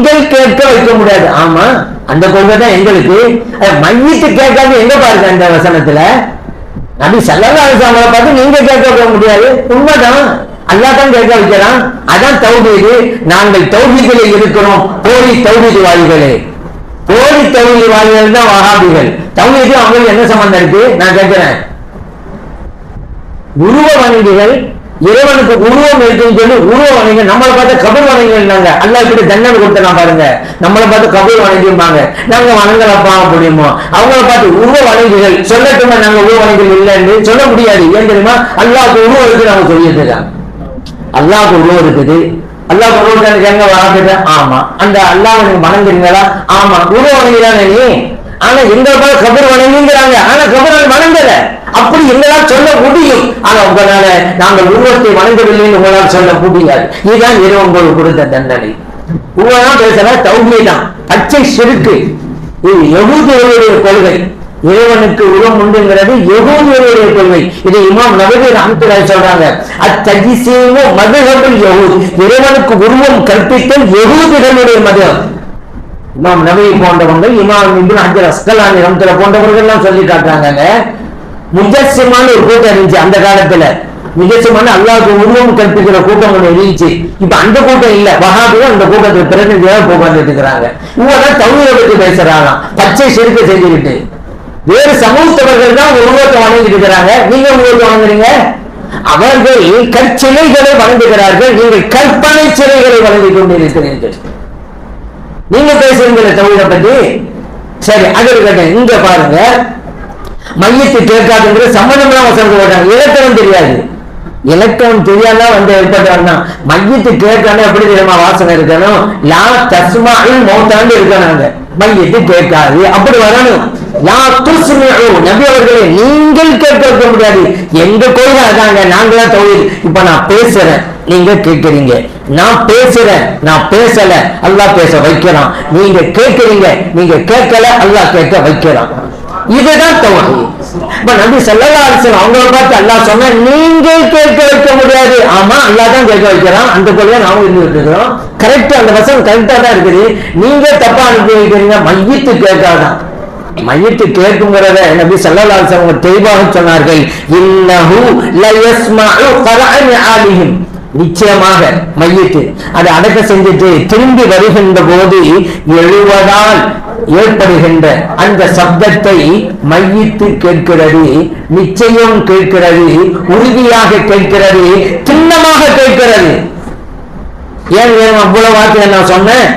நீங்கள் கேட்க வைக்க முடியாது. ஆமா அந்த கொள்கை தான் எங்களுக்கு. மன்னித்து கேட்காது கேட்காம எங்க பாருங்க அந்த வசனத்துல? நபி சல்லல்லாஹு அலைஹி பார்த்து நீங்க கேட்க வைக்க முடியாது. உண்மைதான். அல்லா தான் கேட்க வைக்கிறான். அதான் தௌஹீது. நாங்கள் தௌஹீதிலே இருக்கிறோம். போலி தௌஹீது வாதிகளே போலி தௌஹீது வாதிகள் தான் வஹாபிகள். தௌஹீது அவங்களுக்கு என்ன சம்பந்தம் இருக்கு? நான் கேட்கிறேன். உருவ வணங்கிகள் இறைவனுக்கு உருவம் இருக்குன்னு சொல்லி உருவ வணங்கி நம்மளை பார்த்து கபர் வணங்கினாங்க அல்ல இப்படி தண்டனை கொடுத்தா பாருங்க. நம்மளை பார்த்து கபர் வணங்கிருப்பாங்க நாங்க வணங்கலப்பா முடியுமோ அவங்கள பார்த்து உருவ வணங்கிகள். சொல்லட்டுமா நாங்க உருவ வணங்கிகள் இல்லைன்னு சொல்ல முடியாது. ஏன் தெரியுமா? அல்லாவுக்கு உருவம் இருக்கு நாங்க சொல்லிட்டு அல்லாவுக்கு உருவம் இருக்குது. அல்லாஹ் உருவம் எனக்கு எங்க வராது ஆமா. அந்த அல்லாஹ் நீங்க வணங்குறீங்களா? ஆமா. உருவம் வணங்கிறானே. நீ ஆனா எங்க பார்த்து கபர் வணங்குங்கிறாங்க. ஆனா கபர் வணங்கல அப்படி எங்களால் சொல்ல முடியும். ஆனா உங்களால நாங்கள் உருவத்தை வணங்கவில்லைன்னு உங்களால் சொல்ல முடியாது. இதுதான் இறைவன் உங்களுக்கு கொடுத்த தண்டனை. உங்களால் பேசுற தௌகிதான் பச்சை சிறுக்கு. இது எகுதியருடைய கொள்கை. இறைவனுக்கு உருவம் உண்டுங்கிறது யகூதியருடைய கொள்கை. இது இமாம் நபதி ரஹமத்துல்லாஹி சொல்றாங்க. அத்தஜிசீமு மதுஹபுல் யஹூத் இறைவனுக்கு உருவம் கற்பித்தல் யகூதிகளுடைய மதம் இமாம் நபி போன்றவங்க இமாம் இப்னு ஹஜர் அஸ்கலானி ரஹமத்துல்லாஹி போன்றவர்கள் எல்லாம் சொல்லி காட்டுறாங்க முஜஸ்ஸிமான ஒரு கூட்டம் இருந்துச்சு அந்த காலத்துல. முஜஸ்ஸிமான அல்லாவுக்கு உருவம் கற்பிக்கிற கூட்டம் ஒன்று இருந்துச்சு. இப்ப அந்த கூட்டம் இல்ல. வகாபியும் அந்த கூட்டத்துக்கு பிரதிநிதியாக போகாந்துட்டு இருக்கிறாங்க இவங்க தௌஹீதை பத்தி பேசுறாங்களாம். பச்சை செருக்க செஞ்சுக்கிட்டு. வேறு சமூகத்தவர்கள் தான் உருவத்தை வணங்கிட்டு இருக்கிறாங்க. நீங்க உருவத்தை வணங்குறீங்க? அவர்கள் கற்சிலைகளை வணங்குகிறார்கள். நீங்கள் கற்பனை சிலைகளை வணங்கிக் கொண்டிருக்கிறீர்கள். நீங்க பேசுறீங்களே தமிழை பத்தி? சரி அது இருக்கட்டும். இங்க பாருங்க. மையத்தை கேட்காதுங்கிற அவங்க சங்கம் போட்டாங்க இலக்கணம் தெரியாது. இலக்கணம் தெரியாதா வந்து ஏற்பட்டவன்னா மையத்தை கேட்கணும் எப்படி தெரியுமா வாசனை இருக்கணும்? லா தஸ்மாயில் மௌத்தாண்டு இருக்கணும் மையத்தை கேட்காது. அப்படி வரணும். லா துஸ்மிஉ. நபி அவர்களே நீங்கள் கேட்க முடியாது. எங்க கொள்கை அதாங்க நாங்களா தொழில் இப்ப நான் பேசுறேன். நீங்க கேட்கிறீங்க. நான் பேசுறேன். நான் பேசல. அல்லாஹ் பேச வைக்கிறான். நீங்க கேட்கிறீங்க. நீங்க கேட்கல. அல்லாஹ் கேட்க வைக்கிறான். இதுதான் தவறு. இப்ப நபி செல்லல்லா அலைஹி அவங்கள பார்த்து அல்லாஹ் சொன்ன நீங்கள் கேட்க வைக்க முடியாது. ஆமா அல்லாஹ் தான் கேட்க வைக்கிறான். அந்த கொள்கை நாம இருந்து இருக்கிறோம் கரெக்ட் அந்த வசனம் கரெக்டா தான் இருக்குது. நீங்க தப்பா அனுப்பி வைக்கிறீங்க மையத்து கேட்காதான். மையத்து கேட்குங்கிறத நபி செல்லல்லா அலைஹி அவங்க தெளிவாக சொன்னார்கள். இன்னஹு ல யஸ்மஉ கரஅன் ஆலிஹிம் நிச்சயமாக மையத்து. அதை அடக்க செஞ்சுட்டு திரும்பி வருகின்ற போது எழுவதால் ஏற்படுகின்ற அந்த சப்தத்தை மையித்து கேட்கிறது நிச்சயம் கேட்கிறது உறுதியாக கேட்கிறது திண்ணமாக கேட்கிறது. ஏன் அவ்வளவு வார்த்தையை நான் சொன்னேன்.